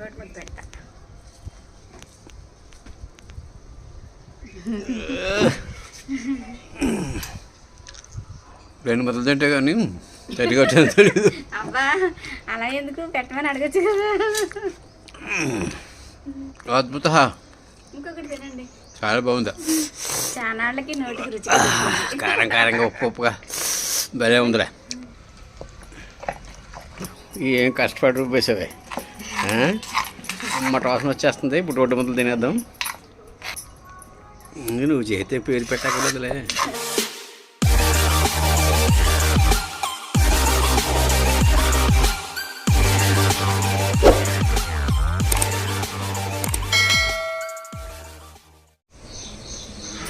Road మీద పెట్ట. రెండు ముద్దలు తింటే కానీ వచ్చేది తెలియదు. అబ్బా అలా ఎందుకు? పెట్టమని అడగచ్చు కదా. అద్భుత. ఇంకొకటి తినండి. చాలా బాగుంది. నోటికి రుచి కారం కారంగా ఉప్పు ఉప్పుగా. భలే ఉందిలే. ఏం కష్టపడి రూపేసావే? అమ్మ వాసన వచ్చేస్తుంది. ఇప్పుడు రోడ్డు ముద్దలు తినేద్దాం. నువ్వు చేస్తే పేరు పెట్టకలేదులే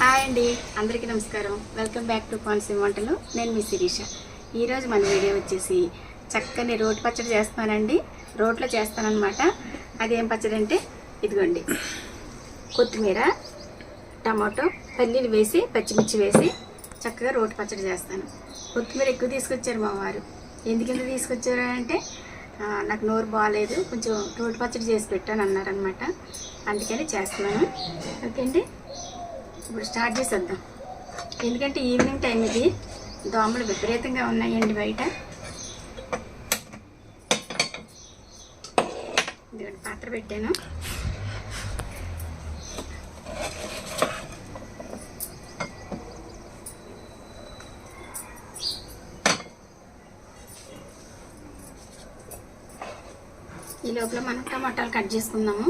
హాయ్ అండి. అందరికీ నమస్కారం. వెల్కమ్ బ్యాక్ టు కోనసీమ వంటలు. నేను మీ శిరీష. ఈరోజు మన వీడియో వచ్చేసి చక్కని రోటి పచ్చడి చేస్తానండి రోట్లో చేస్తానన్నమాట. అదేం పచ్చడి అంటే ఇదిగోండి. కొత్తిమీర టమాటో పల్లీలు వేసి పచ్చిమిర్చి వేసి చక్కగా రోటి పచ్చడి చేస్తాను. కొత్తిమీర ఎక్కువ తీసుకొచ్చారు మా వారు. ఎందుకంత తీసుకొచ్చారు అంటే నాకు నోరు బాగాలేదు కొంచెం రోటి పచ్చడి చేసి పెట్టాను అన్నారనమాట అందుకని చేస్తున్నాను. ఓకే అండి ఇప్పుడు స్టార్ట్ చేసేద్దాం. ఎందుకంటే ఈవినింగ్ టైం ఇది. దోమలు విపరీతంగా ఉన్నాయండి బయట. ఇదిగోండి పాత్ర పెట్టాను. ఈ లోపల మనం టమాటాలు కట్ చేసుకుందాము.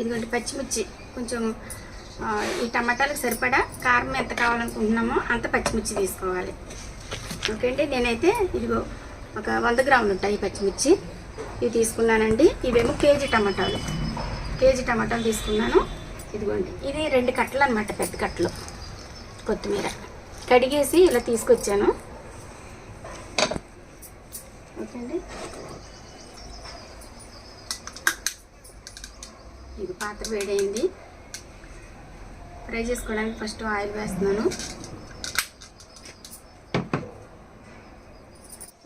ఇదిగోండి పచ్చిమిర్చి కొంచెం ఈ టమాటాలకు సరిపడా కారం ఎంత కావాలనుకుంటున్నామో అంత పచ్చిమిర్చి తీసుకోవాలి. ఓకే అండి నేనైతే ఇదిగో ఒక వంద గ్రాములు ఉంటాయి ఈ పచ్చిమిర్చి. ఇవి తీసుకున్నానండి. ఇవేమో కేజీ టమాటాలు. కేజీ టమాటాలు తీసుకున్నాను. ఇదిగోండి. ఇది రెండు కట్టలు అనమాట పెద్ద కట్టలు. కొత్తిమీర. కడిగేసి ఇలా తీసుకొచ్చాను. ఓకే అండి ఇది పాత్ర వేడైంది. ఫ్రై చేసుకోవడానికి ఫస్ట్ ఆయిల్ వేస్తున్నాను.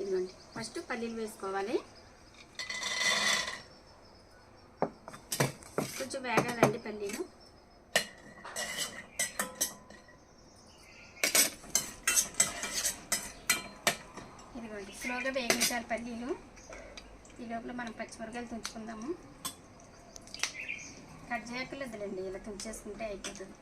ఇదిగోండి. ఫస్ట్ పల్లీలు వేసుకోవాలి. కొంచెం వేగాలండి పల్లీలు. ఇదిగోండి స్లోగా వేగించాలి పల్లీలు. ఈ లోపల మనం పచ్చిమిరకాయలు తుంచుకుందాము. కట్ చేయక్కర్లేదులేండి ఇలా తుంచేసుకుంటే అయిపోతుంది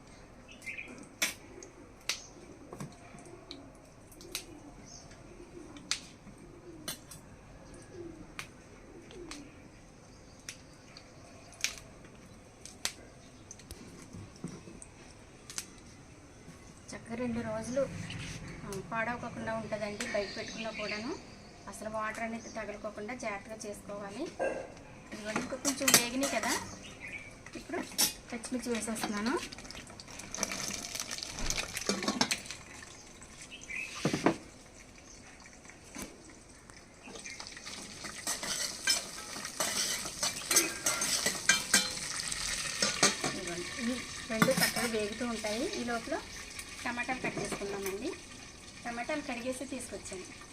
చక్కగా రెండు రోజులు పాడవకుండా ఉంటుందండి బయట పెట్టుకున్నా కూడాను. అసలు వాటర్ అనేది తగులుకోకుండా జాగ్రత్తగా చేసుకోవాలి. ఇవన్నీ కొంచెం వేగినాయి కదా. ఇప్పుడు పచ్చిమిర్చి వేసేస్తున్నాను. రెండు చక్కగా వేగుతూ ఉంటాయి. ఈ లోపల టమాటాలు కట్ చేసుకుందామండి. టమాటాలు కడిగేసి తీసుకొచ్చాను.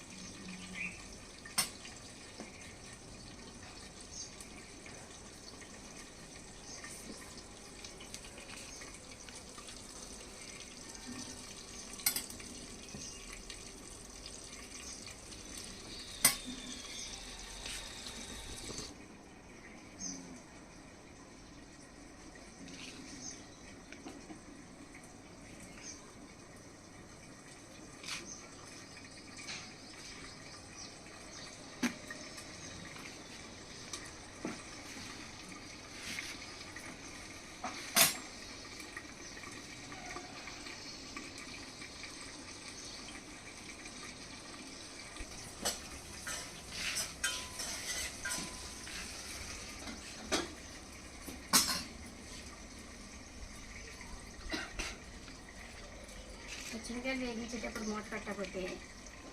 పచ్చిమిరకాయలు వేయించేటప్పుడు మూట కట్టకపోతే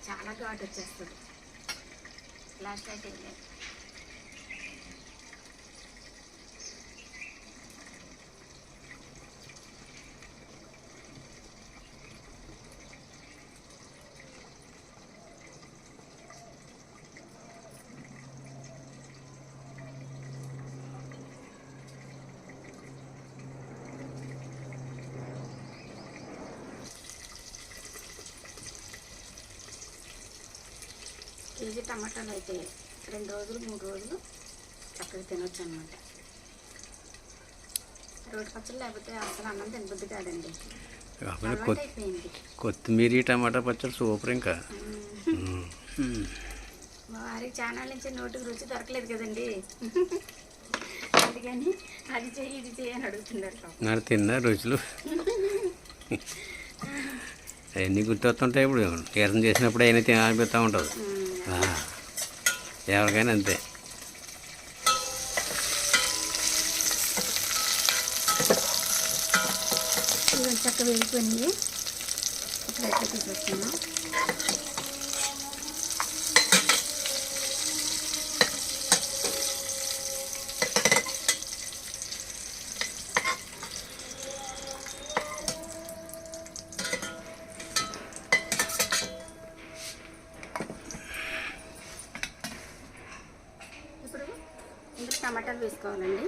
చాలా ఘాటు వచ్చేస్తుంది. లాస్ట్ అయితే టమాటాలు అయితే రెండు రోజులు మూడు రోజులు చక్కగా తినొచ్చు అనమాట రోటి పచ్చడి లేకపోతే అసలు అన్నం తినబుద్ధి కాదండి. కొత్తిమీర టమాటా పచ్చడి సూపర్ ఇంకా. వారికి ఛానల్ నుంచి నోటికి రుచి దొరకలేదు కదండి. అందుకని అది చెయ్యి ఇది చెయ్యి అని అడుగుతున్నారు తిన్నా రుచులు. అవన్నీ గుర్తొస్తుంటాయి ఇప్పుడు. తీర్థం చేసినప్పుడు అయినా తినాలనిపిస్తూ ఉంటుంది. ఎవరికైనా అంతే. ఇవి చక్కగా ఇప్పుడు ఎట్లా తీసేస్తున్నాం ఇప్పుడు ఇందులో టమాటాలు వేసుకోవాలండి.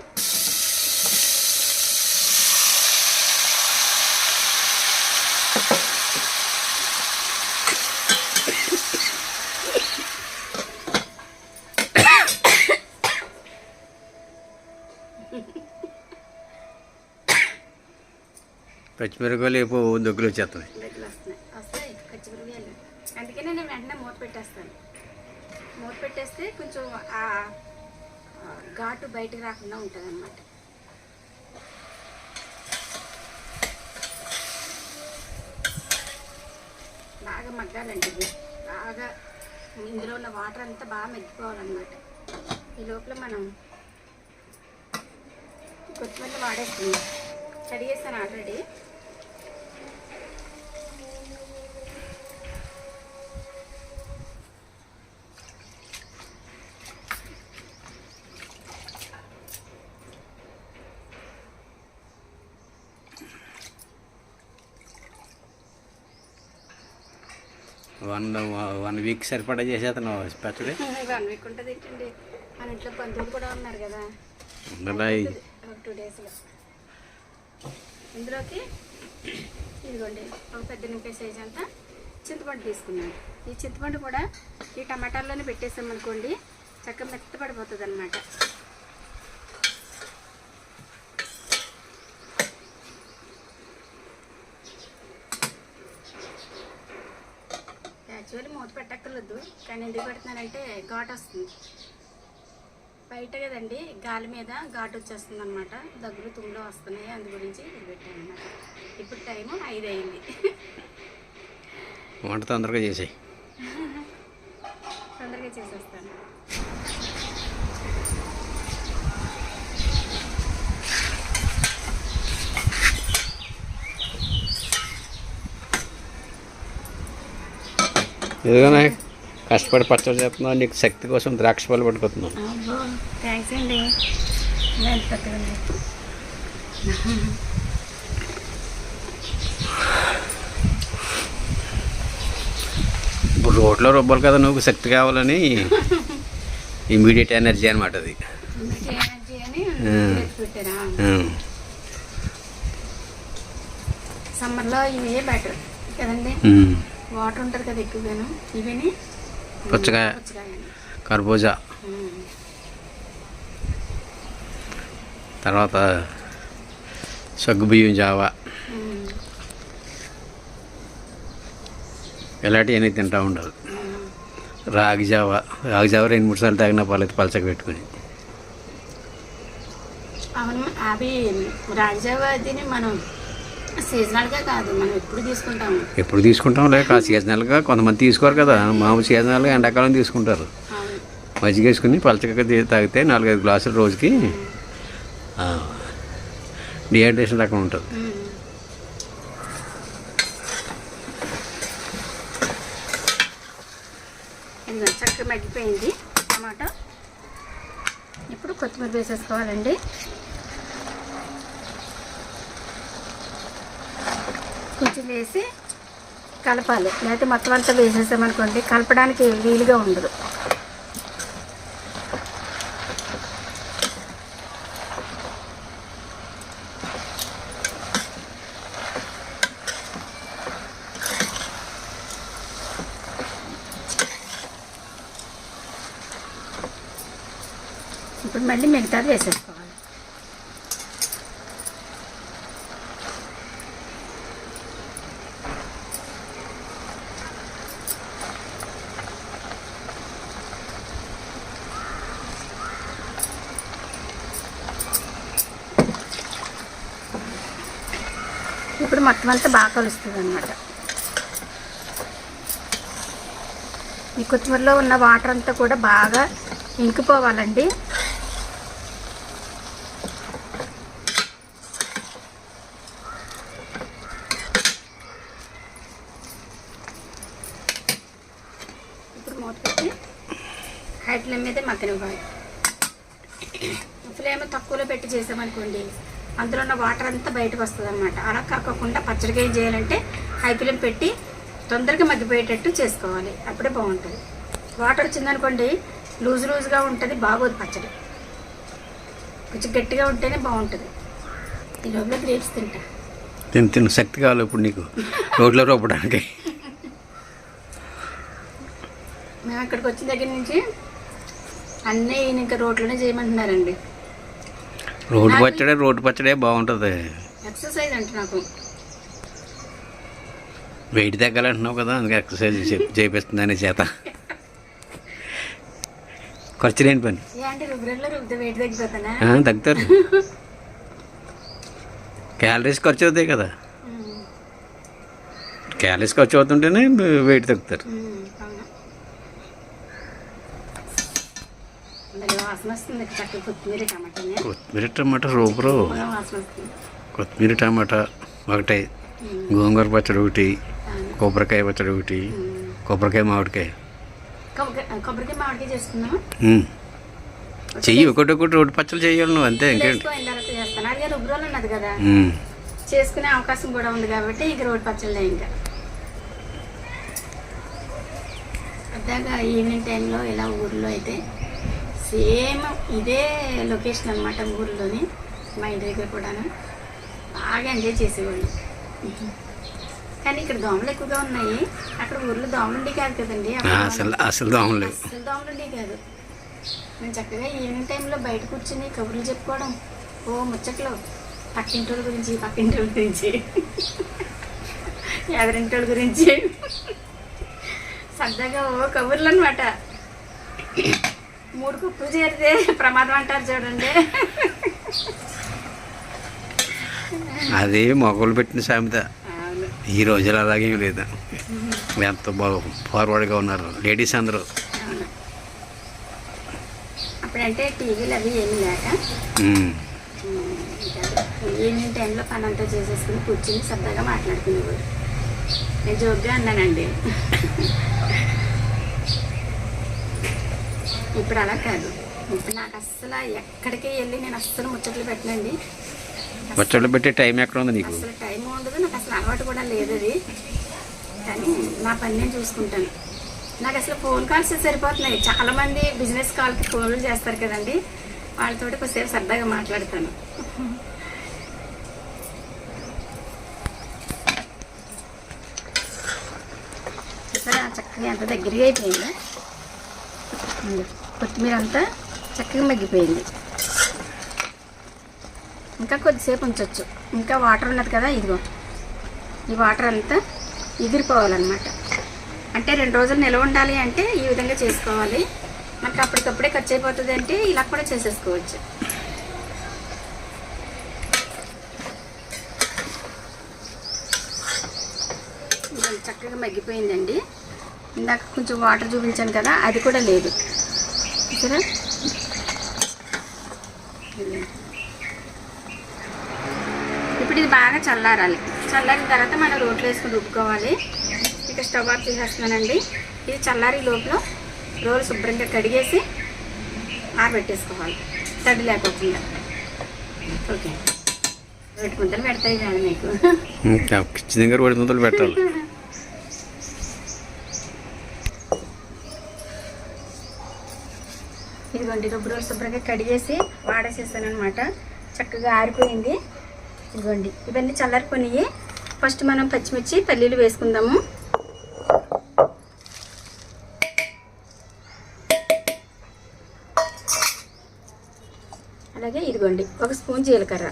పచ్చిమిరపకాయలు ఏపో దగ్గర వస్తున్నాయి. వస్తాయి పచ్చిమిరపకాయలు. అందుకనే నేను వెంటనే మూత పెట్టేస్తాను. మూత పెట్టేస్తే కొంచెం ఘాటు బయటకు రాకుండా ఉంటుంది అన్నమాట బాగా మగ్గాలండి ఇది. బాగా ఇందులో ఉన్న వాటర్ అంతా బాగా మెగ్గిపోవాలన్నమాట ఈ లోపల మనం కొత్తిమీర వాడేస్తున్నాం కడిగేస్తాను ఆల్రెడీ. వన్ వన్ వీక్ సరిపడా చేసేస్తున్నావు పచ్చడి వన్ వీక్ ఉంటుంది ఏంటండి? మన ఇంట్లో బంధువులు కూడా ఉన్నారు కదా. ఒక టూ డేస్లో ఇందులోకి ఇదిగోండి ఒక పెద్ద నింపే సైజ్ అంతా చింతపండు తీసుకున్నాను. ఈ చింతపండు కూడా ఈ టమాటాల్లోనే పెట్టేసాం అనుకోండి చక్కగా మెత్తపడిపోతుంది అనమాట యాక్చువల్లీ మూత పెట్టక్కర్లేదు కానీ ఎందుకు పెడుతున్నానంటే ఘాట్ వస్తుంది. బయట కదండి గాలి మీద ఘాటు వచ్చేస్తుంది అనమాట దగ్గర తుమ్ములు వస్తున్నాయి అందు గురించి ఇది పెట్టాను అనమాట ఇప్పుడు టైము ఐదు అయింది వంట తొందరగా చేసాయి. తొందరగా చేసేస్తాను. ఇదిగోనే కష్టపడి పచ్చడి చేస్తున్నావు నీకు శక్తి కోసం ద్రాక్ష పళ్ళు పట్టుకుతున్నావు థ్యాంక్స్ అండి. ఇప్పుడు రోడ్లో రుబ్బాలి కదా నువ్వు శక్తి కావాలని ఇమీడియట్ ఎనర్జీ అనమాట అది. సమ్మర్లో ఇవే బెటర్ కదండి. వాటర్ ఉంటుంది కదా ఎక్కువగాను ఇవని పుచ్చకాయ కర్బూజా. తర్వాత సగ్గుబియ్యం జావా. ఇలాంటివన్నీ తింటూ ఉండాలి ఉమ్. రాగి జావా రాగి జావా రెండు మూడు సార్లు తాగిన పర్లేదు పలచక పెట్టుకుని అవును అవి రాజావా అదిని మనం సీజనల్గా కాదు మనం ఎప్పుడు తీసుకుంటాము. ఎప్పుడు తీసుకుంటాం లేక సీజనల్గా కొంతమంది తీసుకోరు కదా మామూలు సీజనల్గా ఎండాకాలం తీసుకుంటారు. మజ్జిగ వేసుకుని పలచగా తాగితే నాలుగైదు గ్లాసులు రోజుకి డిహైడ్రేషన్ రకం ఉంటుంది. చక్కగా మగ్గిపోయింది టమాటా. ఇప్పుడు కొత్తిమీర వేసేసుకోవాలండి. కొంచెం వేసి కలపాలి. లేకపోతే మొత్తం అంతా వేసేసామనుకోండి కలపడానికి వీలుగా ఉండదు. ఇప్పుడు మళ్ళీ మిగతాది వేసేస్తాం మొత్తం అంతా బాగా కలుస్తుంది అనమాట ఈ కొత్తిమీరలో ఉన్న వాటర్ అంతా కూడా బాగా ఇంకిపోవాలండి. ఇప్పుడు మూత పెట్టి హై ఫ్లేమ్ మగ్గనివ్వాలి. ఫ్లేమ్ తక్కువలో పెట్టి చేసామనుకోండి అందులో ఉన్న వాటర్ అంతా బయటకు వస్తుంది అనమాట అలా కాకుండా పచ్చడికి ఏం చేయాలంటే హై ఫ్లేమ్ పెట్టి తొందరగా మగ్గిపోయేటట్టు చేసుకోవాలి. అప్పుడే బాగుంటుంది. వాటర్ వచ్చిందనుకోండి లూజ్ లూజ్గా ఉంటుంది బాగోదు పచ్చడి. కొంచెం గట్టిగా ఉంటేనే బాగుంటుంది. ఈ లోపల గ్రేప్స్ తింటా. తిను తిను. శక్తి కావాలి ఇప్పుడు నీకు. రోడ్లో రూపడానికి. మేము అక్కడికి వచ్చిన దగ్గర నుంచి అన్నీ ఇంకా రోడ్లోనే చేయమంటున్నారండి. రోడ్డు పచ్చడే రోడ్డు పచ్చడే బాగుంటుంది. ఎక్సర్సైజ్ అంటే నాకు. వెయిట్ తగ్గాలంటున్నావు కదా అందుకే ఎక్సర్సైజ్ చే- చేపిస్తుంది అనే చేత. ఖర్చు లేని పని. తగ్గుతారు. క్యాలరీస్ ఖర్చు అవుతాయి కదా. క్యాలరీస్ ఖర్చు అవుతుంటేనే వెయిట్ తగ్గుతారు ఉమ్, అవును అందులో వాసన వస్తుంది చక్కగా కొత్తిమీర టమాటా సూపరు. కొత్తిమీర టమాటా ఒకటి. గోంగూర పచ్చడి ఒకటి. కొబ్బరికాయ పచ్చడి ఒకటి. కొబ్బరికాయ మామిడికాయ. కొబ్బరికాయ మామిడికాయ. చెయ్యి ఒకటి ఒకటి రోడ్డు పచ్చళ్ళు చెయ్యాలి నువ్వు అంతే ఇంకేంటి? ఉన్నది కదా. చేసుకునే అవకాశం కూడా ఉంది కాబట్టి ఇంక రోడ్ పచ్చళ్ళే ఇంకా. అదాగా ఈవినింగ్ టైంలో ఇలా ఊర్లో అయితే సేమ్ ఇదే లొకేషన్ అనమాట ఊర్లోని మా ఇంటి దగ్గర కూడాను. బాగా ఎంజాయ్ చేసేవాళ్ళు. కానీ ఇక్కడ దోమలు ఎక్కువగా ఉన్నాయి. అక్కడ ఊర్లో దోమలు ఉండే కాదు కదండి. అసలు అసలు దోమలు. ఉండే కాదు. మేము చక్కగా ఈవినింగ్ టైంలో బయట కూర్చుని కబుర్లు చెప్పుకోవడం. ఓ ముచ్చట్లు. పక్కింటి వాళ్ళ గురించి పక్కింటి వాళ్ళ గురించి. ఎదరింటి వాళ్ళ గురించి. సరదాగా ఓ కబుర్లు అనమాట మూడు కుప్పలు చేరితే ప్రమాదం అంటారు చూడండి. అది మొగలు పెట్టిన సామెత. ఈ రోజులు అలాగేం లేదు. ఎంత బాగా ఫార్వర్డ్గా ఉన్నారు లేడీస్ అందరూ. అప్పుడంటే టీవీలు అవి ఏమీ లేక. ఈవినింగ్ టైంలో పని అంతా చేసేసుకుని కూర్చుని సరదాగా మాట్లాడుకునేవారు. నేను జోక్గా అన్నానండి. ఇప్పుడు అలా కాదు ఇప్పుడు నాకు అస్సలు ఎక్కడికి వెళ్ళి నేను అస్సలు ముచ్చట్లు పెట్టనండి. పచ్చళ్ళు పెట్టే టైం ఎక్కడ ఉంది నీకు? అసలు టైం ఉండదు నాకు అసలు అలవాటు కూడా లేదు అది కానీ నా పని నేను చూసుకుంటాను. నాకు అసలు ఫోన్ కాల్స్ సరిపోతున్నాయి. చాలా మంది బిజినెస్ కాల్కి ఫోన్లు చేస్తారు కదండి. వాళ్ళతోటి కొద్దిసేపు సరదాగా మాట్లాడతాను. చక్కగా ఎంత దగ్గరగా అయిపోయింది. కొత్తిమీర అంతా చక్కగా మగ్గిపోయింది. ఇంకా కొద్దిసేపు ఉంచవచ్చు ఇంకా వాటర్ ఉన్నది కదా ఇదిగో. ఈ వాటర్ అంతా ఎగిరిపోవాలన్నమాట. అంటే రెండు రోజులు నిల్వ ఉండాలి అంటే ఈ విధంగా చేసుకోవాలి. మనకి అప్పటికప్పుడే ఖర్చు అయిపోతుంది అంటే ఇలా కూడా చేసేసుకోవచ్చు. చక్కగా మగ్గిపోయిందండి. ఇందాక కొంచెం వాటర్ చూపించాను కదా అది కూడా లేదు. చూసారా. ఇప్పుడు ఇది బాగా చల్లారాలి. చల్లారిన తర్వాత మనం రోట్లో వేసుకుని రుబ్బుకోవాలి. ఇక స్టవ్ ఆఫ్ చేసేస్తున్నానండి. ఇది చల్లారి లోపల రోలు శుభ్రంగా కడిగేసి ఆరబెట్టేసుకోవాలి. తడి లేకోకుండా. ఓకే. ముద్దలు పెడతాయి కాదు మీకు. ఖచ్చితంగా పెట్టాలి. ఇదిగోండి రుబ్బు రోజు శుభ్రంగా కడిగేసి వాడేసేసాను అనమాట చక్కగా ఆరిపోయింది. ఇదిగోండి ఇవన్నీ చల్లారిపోయినాయి. ఫస్ట్ మనం పచ్చిమిర్చి పల్లీలు వేసుకుందాము. అలాగే ఇదిగోండి ఒక స్పూన్ జీలకర్ర.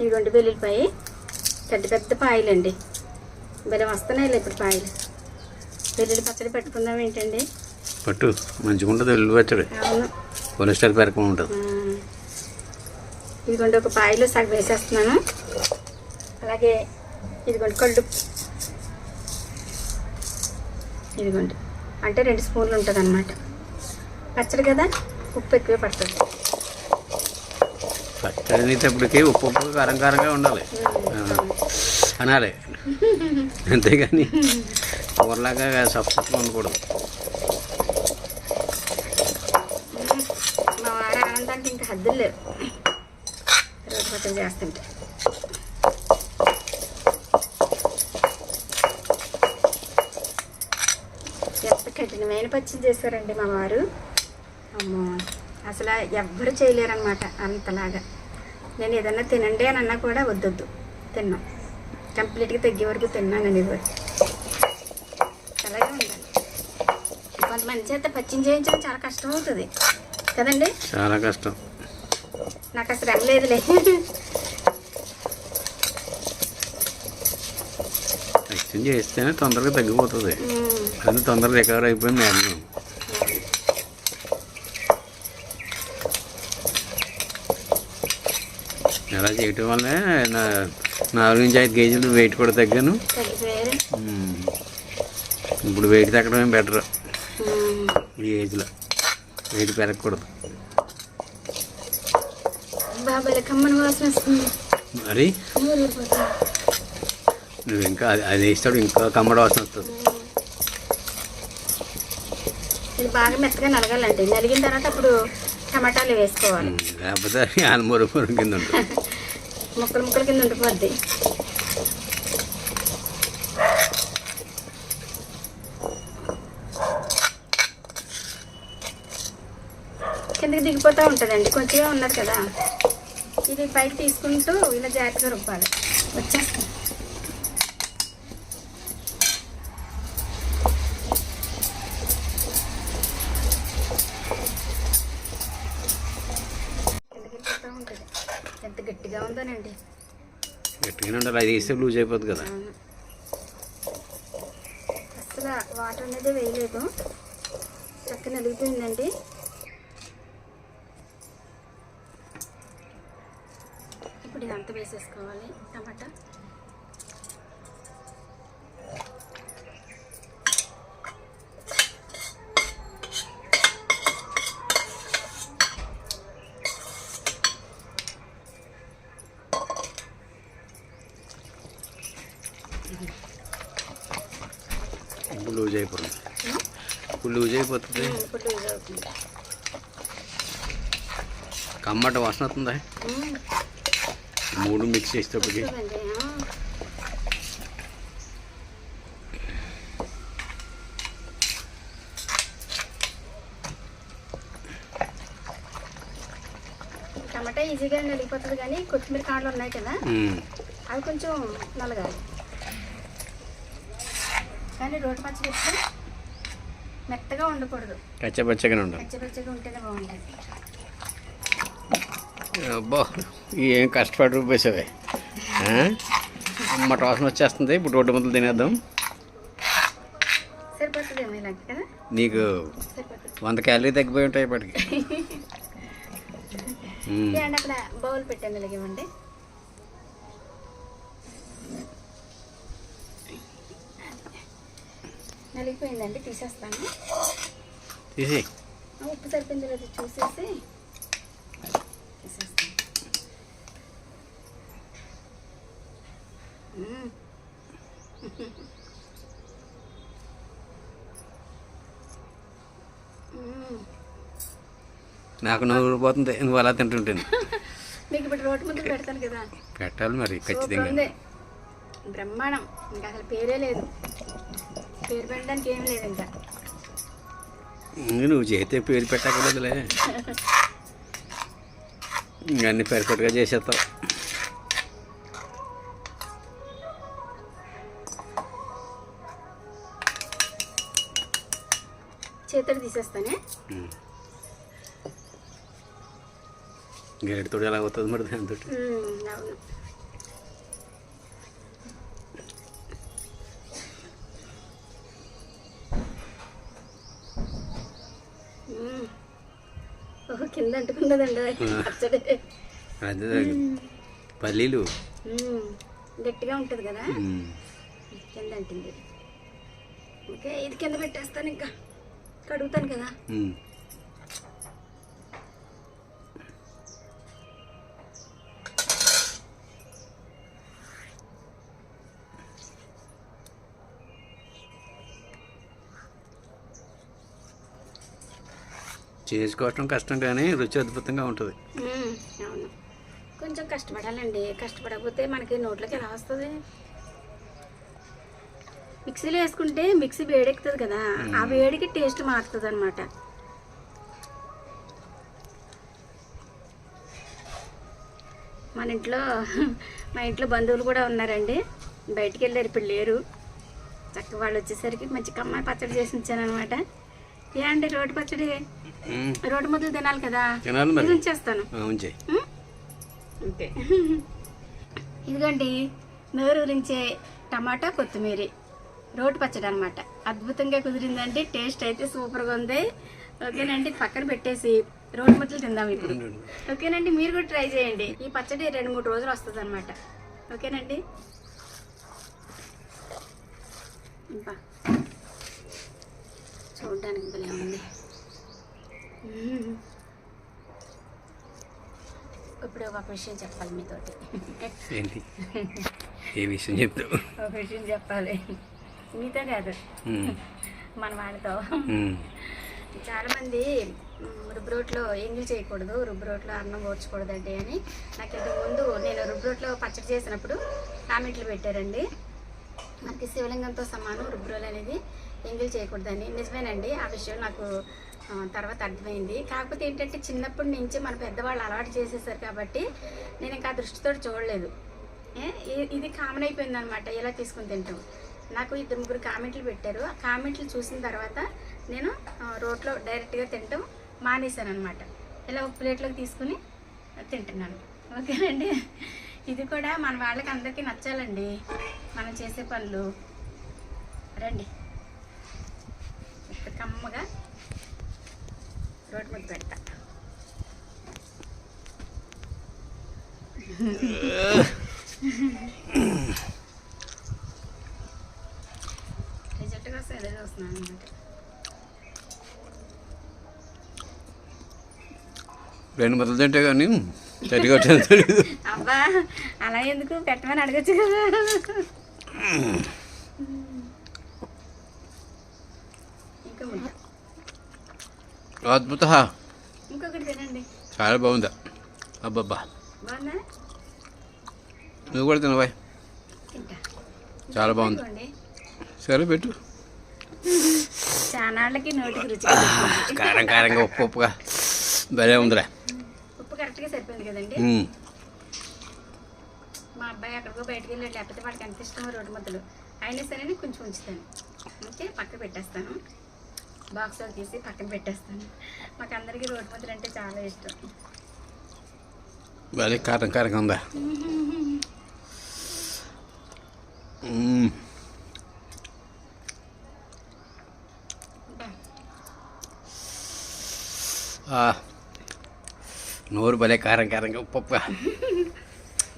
ఇదిగోండి వెల్లుల్లిపాయ. పెద్ద పెద్ద పాయలండి. భలే వస్తున్నాయి ఇప్పుడు పాయలు. వెల్లుల్లి పచ్చడి పెట్టుకుందాం ఏంటండి పట్టు మంచిగా ఉంటుంది వెల్లుల్లి పచ్చడి. కొలెస్ట్రాల్ పెరగకుండా ఉంటుంది. ఇదిగోండి ఒక పాయలో సగం వేసేస్తున్నాను. అలాగే ఇదిగోండి కళ్ళు. ఇదిగోండి. అంటే రెండు స్పూన్లు ఉంటుంది అనమాట పచ్చడి కదా ఉప్పు ఎక్కువే పడుతుంది. పచ్చడి అనేటప్పటికి ఉప్పు ఉప్పు కారం కారంగా ఉండాలి. అనాలి. అంతేగాని కూరలాగా సప్సప్గా ఉండకూడదు మా వారి ఆనందానికి ఇంకా హద్దులు లేవు రోజు పచ్చడి చేస్తుంటే. ఎంత కఠినమైన పచ్చడి చేశారండి మా వారు. అమ్మో అసలు ఎవ్వరు చేయలేరనమాట అంతలాగా. నేను ఏదన్నా తినండి అని అన్నా కూడా వద్దొద్దు. తిన్నాం. కంప్లీట్గా తగ్గే వరకు తిన్నానండి ఇవ్వరు అలాగే ఉండాలి. కొంతమంది చేత పచ్చిని చేయించడం చాలా కష్టం అవుతుంది. కదండి? చాలా కష్టం. నాకు అసలు శ్రమ లేదులే ఎక్స్చేంజ్ చేస్తేనే తొందరగా తగ్గిపోతుంది. అది తొందరగా రికవర్ అయిపోయింది మ్యాక్సిమం అలా చేయటం వల్లే నా నాలుగు నుంచి ఐదు కేజీలు వెయిట్ కూడా తగ్గాను. ఇప్పుడు వెయిట్ తగ్గడమే బెటర్ ఈ ఏజ్లో వెయిట్ పెరగకూడదు. బాబాయ్ కమ్మని వాసన వస్తుంది. మరి. నువ్వు ఇంకా అది- వేస్తాడు ఇంకా కమ్మడ వాసన వస్తుంది. ఇది బాగా మెత్తగా నలగాలండి. నలిగిన తర్వాత అప్పుడు టమాటాలు వేసుకోవాలి. లేకపోతే ఆల్మూరు మురు కింద ఉంటుంది. ముక్కలు ముక్కల కింద ఉండిపోద్ది. కిందకి దిగిపోతూ ఉంటుందండి. కొంచెంగా ఉన్నది కదా. ఇది పైకి తీసుకుంటూ ఇలా జాగ్రత్తగా రుబ్బాలి. వచ్చేస్తా. ఎంత గట్టిగా ఉందోనండి. గట్టిగానే ఉండాలి. అది వేస్తే లూజ్ అయిపోతుంది కదా. అసలు వాటర్ అనేది వేయలేదు. చక్కగా నలిగిపోయిందండి. ఇదంతా వేసేసుకోవాలి టమాటా. లూజ్ అయిపోతుంది. ఇప్పుడు లూజ్ అయిపోతుంది. కమ్మట వాసన వస్తుందా? మూడు మిక్స్ చేసేటప్పటికి. టమాటా ఈజీగా నలిగిపోతుంది కానీ కొత్తిమీర కాడలు ఉన్నాయి కదా. అవి కొంచెం నలగాలి. కానీ రోడ్డు పచ్చడి ఎప్పుడు మెత్తగా ఉండకూడదు. కచ్చపచ్చగానే ఉండాలి. పచ్చిపచ్చిగా ఉంటేనే బాగుంటుంది. అబ్బో. ఏం కష్టపడి రూపేసావే అమ్మ వాసన వచ్చేస్తుంది. ఇప్పుడు రోడ్డు ముద్దలు తినేద్దాం. నీకు వంద క్యాలరీ తగ్గిపోయి ఉంటాయి ఇప్పటికి. బౌల్ నలిగిపోయిందండి తీసేస్తాను. తీసి ఉప్పు సరిపోయింది చూసేసి తీసేస్తాను మ్మ్. మ్మ్. నాకు నవ్వు పోతుంది నువ్వు అలా తింటుంటాను. పెట్టాలి మరి ఖచ్చితంగా. బ్రహ్మాండం. ఇంకా అసలు పేరే లేదు. పేరు పెట్టడానికి ఏం లేదు ఇంకా. ఇంక నువ్వు చేస్తే పేరు పెట్టకూడదులే ఇంక అన్ని పెర్ఫెక్ట్గా చేసేస్తావు. ఉమ్. గేటుతో ఎలా అవుతుంది మరి దాంతో. అవును. కింద అంటుకున్నదండి అదే పల్లీలు. గట్టిగా ఉంటుంది కదా. కింద అంటుంది. ఓకే ఇది కింద పెట్టేస్తాను ఇంకా కడుగుతాను కదా. చేసుకోవటం కష్టం కానీ రుచి అద్భుతంగా ఉంటుంది. కొంచెం కష్టపడాలండి. కష్టపడకపోతే మనకి నోట్లోకి ఎలా వస్తుంది? మిక్సీలో వేసుకుంటే మిక్సీ వేడెక్కుతుంది కదా ఆ వేడికి టేస్ట్ మారుతుంది అనమాట మన ఇంట్లో మా ఇంట్లో బంధువులు కూడా ఉన్నారండి. బయటికి వెళ్ళారు ఇప్పుడు లేరు. చక్కగా వాళ్ళు వచ్చేసరికి మంచి కమ్మాయి పచ్చడి చేసి ఉంచాను అనమాట ఏ అండి రోటి పచ్చడి. రోడ్డు ముద్దలు తినాలి కదా? ఇది ఉంచేస్తాను. ఇదిగోండి నోరు గురించే టమాటా కొత్తిమీర. రోటి పచ్చడి అనమాట అద్భుతంగా కుదిరిందండి. టేస్ట్ అయితే సూపర్గా ఉంది. ఓకేనండి పక్కన పెట్టేసి రోటి ముద్దలు తిందాం ఇప్పుడు. ఓకేనండి మీరు కూడా ట్రై చేయండి. ఈ పచ్చడి రెండు మూడు రోజులు వస్తుంది అనమాట ఓకేనండి? ఇంకా చూడడానికి భలే ఉంది. ఇప్పుడు ఒక విషయం చెప్పాలి మీతోటి. ఏంటి? ఏ విషయం చెప్తావు? ఒక విషయం చెప్పాలి. మీతో కాదు. మన వాళ్ళతో ఉమ్. చాలామంది మ్, రుబ్బురోట్లో ఎంగిల్ చేయకూడదు రుబ్బురోట్లో అన్నం ఓడ్చకూడదండి అని నాకు ఇంతకు ముందు నేను రుబ్బురోట్లో పచ్చడి చేసినప్పుడు కామెంట్లు పెట్టారండి. మనకి శివలింగంతో సమానం రుబ్బురోలు అనేది ఎంగిల్ చేయకూడదని. నిజమేనండి ఆ విషయం నాకు తర్వాత అర్థమైంది. కాకపోతే ఏంటంటే చిన్నప్పటి నుంచి మన పెద్దవాళ్ళు అలవాటు చేసేసారు కాబట్టి నేను ఇంకా దృష్టితో చూడలేదు. ఇది కామన్ అయిపోయింది అనమాట ఇలా తీసుకుని తింటాం? నాకు ఇద్దరు ముగ్గురు కామెంట్లు పెట్టారు. ఆ కామెంట్లు చూసిన తర్వాత నేను రోట్లో డైరెక్ట్గా తినటం మానేశాను అనమాట ఇలా ఒక ప్లేట్లోకి తీసుకుని తింటున్నాను. ఓకేనండి? ఇది కూడా మన వాళ్ళకి అందరికీ నచ్చాలండి. మనం చేసే పనులు. రండి. కమ్మగా రోడ్డు మీద పెడతా. చూస్తున్నాను అనమాట రెండు మొదలు తింటే కానీ తెలియదు అబ్బా అలా ఎందుకు? పెట్టమని అడగచ్చు కదా. అద్భుత చాలా బాగుందా. అబ్బబ్బా. నువ్వు కూడా తినవాయి తింటా. చాలా బాగుంది. సరే పెట్టు. చానాళ్ళకి నోటికి రుచి కారం కారంగా ఉప్పు ఉప్పుగా. భలే ఉందిరా ఉప్పు కరెక్ట్గా సరిపోయింది కదండి. మా అబ్బాయి అక్కడికో బయటికి వెళ్ళాడు లేకపోతే వాడికి ఎంత ఇష్టమో రోడ్డు ముద్దలు. అయినా సరే కొంచెం ఉంచుతాను. ఓకే పక్కన పెట్టేస్తాను. బాక్స్లో తీసి పక్కన పెట్టేస్తాను. మాకు అందరికీ రోడ్డు ముద్దలు అంటే చాలా ఇష్టం. భలే కారం కారంగా ఉందా ఉమ్. ఇంకా ఆ. నోరు భలే కారం కారంగా ఉప్పు ఉప్పుగా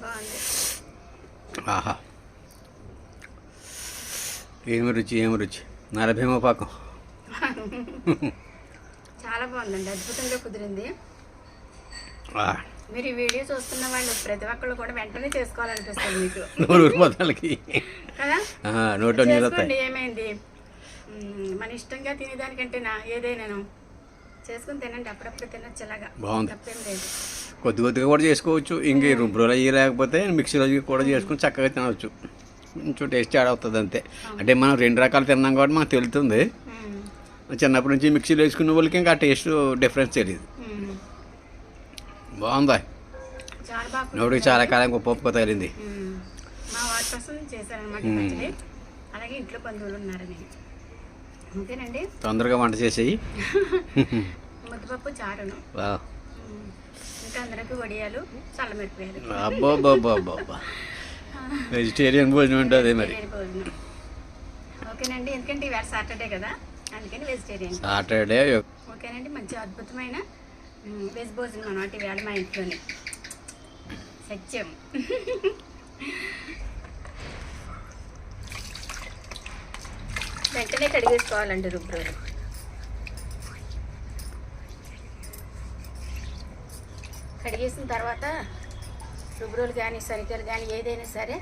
బాగుంది ఆహా. ఏమి రుచి ఏమి రుచి? నలభీమ పాకం. చాలా బాగుందండి అద్భుతంగా కుదిరింది. మీరు ఈ వీడియో చూస్తున్న వాళ్ళు ప్రతి ఒక్కళ్ళు కూడా వెంటనే చేసుకోవాలనిపిస్తుంది మీకు. నోరు మొదలకి కదా? నోట్లో నీళ్ళు చేసుకోండి వస్తాయి ఏమైంది మన ఇష్టంగా తినేదానికంటే నా ఏదైనాను? చేసుకుని తినండి అప్పుడప్పుడు తినచ్చు ఇలాగా. బాగుంది. తప్పేం లేదు. కొద్ది కొద్దిగా కూడా చేసుకోవచ్చు. ఇంక అయ్యి లేకపోతే మిక్సీలో కూడా చేసుకుని చక్కగా తినవచ్చు కొంచెం టేస్ట్ యాడ్ అవుతుంది అంతే. అంటే మనం రెండు రకాలు తిన్నాం కాబట్టి మనకు తెలుస్తుంది చిన్నప్పటి నుంచి మిక్సీలో వేసుకున్న వాళ్ళకి ఇంకా టేస్ట్ డిఫరెన్స్ తెలియదు. బాగుందా? నోటికి చాలా కాలం గొప్ప ఉప్పుగా తగిలింది. అలాగే ఇంట్లో బంధువులు ఉన్నారని. తొందరగా వంట చేసేయి. ముద్దపప్పు చారును. ఇంకా అందరికి వడియాలు వెజిటేరియన్ భోజనం అంటే అదే మరి. ఓకేనండి ఎందుకంటే ఇవాళ సాటర్డే కదా అందుకని వెజిటేరియన్ సాటర్డే ఓకేనండి మంచి అద్భుతమైన వెజ్ భోజనం అనమాట ఇవాళ మా ఇంట్లోనే. సత్యం. వెంటనే కడిగేసుకోవాలండి రుబ్బురోలు. కడిగేసిన తర్వాత రుబ్బురోలు కానీ సరికలు కానీ ఏదైనా సరే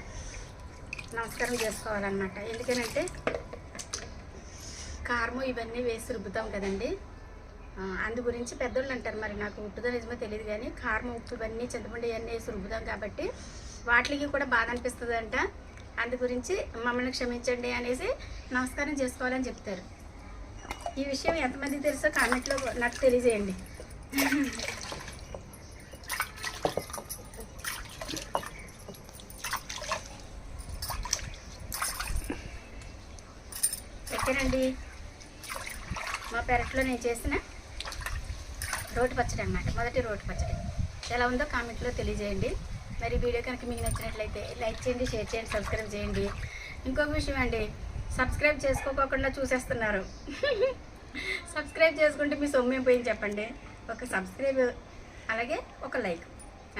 నమస్కారం చేసుకోవాలన్నమాట. ఎందుకనంటే కారము ఇవన్నీ వేసి రుబ్బుతాం కదండి. అందు గురించి పెద్దోళ్ళు అంటారు మరి నాకు ఉప్పుదో నిజమో తెలియదు కానీ కారం ఉప్పు ఇవన్నీ చింతపండు ఇవన్నీ వేసి రుబ్బుతాం కాబట్టి వాటికి కూడా బాధ అనిపిస్తుంది అంట అందు గురించి మమ్మల్ని క్షమించండి అనేసి నమస్కారం చేసుకోవాలని చెప్తారు. ఈ విషయం ఎంతమంది తెలుసో కామెంట్లో నాకు తెలియజేయండి. ఓకేనండి మా పెరట్లో నేను చేసిన రోటి పచ్చడి అన్నమాట. మొదటి రోటి పచ్చడి. ఎలా ఉందో కామెంట్లో తెలియజేయండి. మరి వీడియో కనుక మీకు నచ్చినట్లయితే లైక్ చేయండి షేర్ చేయండి సబ్స్క్రైబ్ చేయండి. ఇంకొక విషయం అండి సబ్స్క్రైబ్ చేసుకోకుండా చూసేస్తున్నారు. సబ్స్క్రైబ్ చేసుకుంటే మీ సొమ్ము పోయింది చెప్పండి. ఒక సబ్స్క్రైబ్ అలాగే ఒక లైక్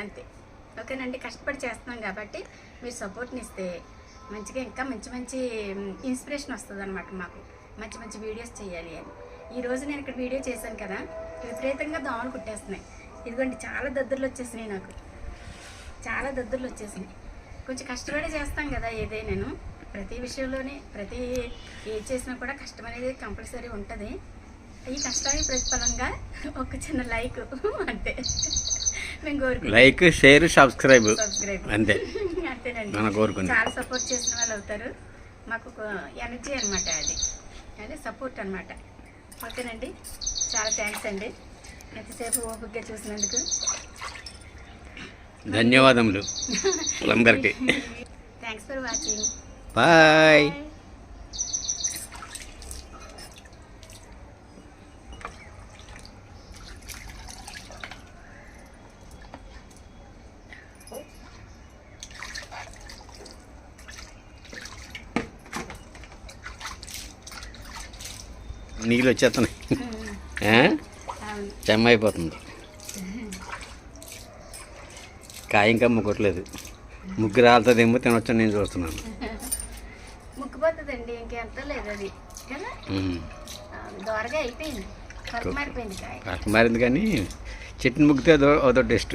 అంతే. ఓకేనండి కష్టపడి చేస్తున్నాం కాబట్టి మీరు సపోర్ట్ని ఇస్తే మంచిగా ఇంకా మంచి మంచి ఇన్స్పిరేషన్ వస్తుంది అనమాట మాకు. మంచి మంచి వీడియోస్ చేయాలి అని. ఈరోజు నేను ఇక్కడ వీడియో చేశాను కదా విపరీతంగా దోమలు కుట్టేస్తున్నాయి. ఇదిగోండి చాలా దద్దుర్లు వచ్చేసినాయి నాకు. చాలా దద్దుర్లు వచ్చేసినాయి కొంచెం కష్టపడి చేస్తాం కదా ఏదైనాను. ప్రతి విషయంలోనే ప్రతి ఏది చేసినా కూడా కష్టం అనేది కంపల్సరీ ఉంటుంది. ఈ కష్టానికి ప్రతిఫలంగా ఒక చిన్న లైక్ అంతే. మేము కోరుకుంటాం లైక్ షేర్ సబ్స్క్రైబ్ సబ్స్క్రైబ్. అంతే. అంతేనండి. మన కోరుకుంది. చాలా సపోర్ట్ చేసిన వాళ్ళు అవుతారు. మాకు ఎనర్జీ అనమాట అది. అదే సపోర్ట్ అనమాట ఓకేనండి. చాలా థ్యాంక్స్ అండి. ఎంతసేపు ఓపికగా చూసినందుకు. ధన్యవాదములు. అందరికీ థ్యాంక్స్ ఫర్ వాచింగ్ బాయ్ నీళ్ళు వచ్చేస్తున్నాయి. ఆ? అవును చెమ్మ అయిపోతుంది కాయ ఇంకా ముగ్గట్లేదు. ముగ్గు రాలుతుందేమో తినొచ్చు నేను చూస్తున్నాను. ముక్కుపోతుందండి ఇంకెంత లేదు అది. దోరగా అయిపోయింది. మారింది కానీ చెట్టుని ముగ్గితే అదో అదో టేస్ట్.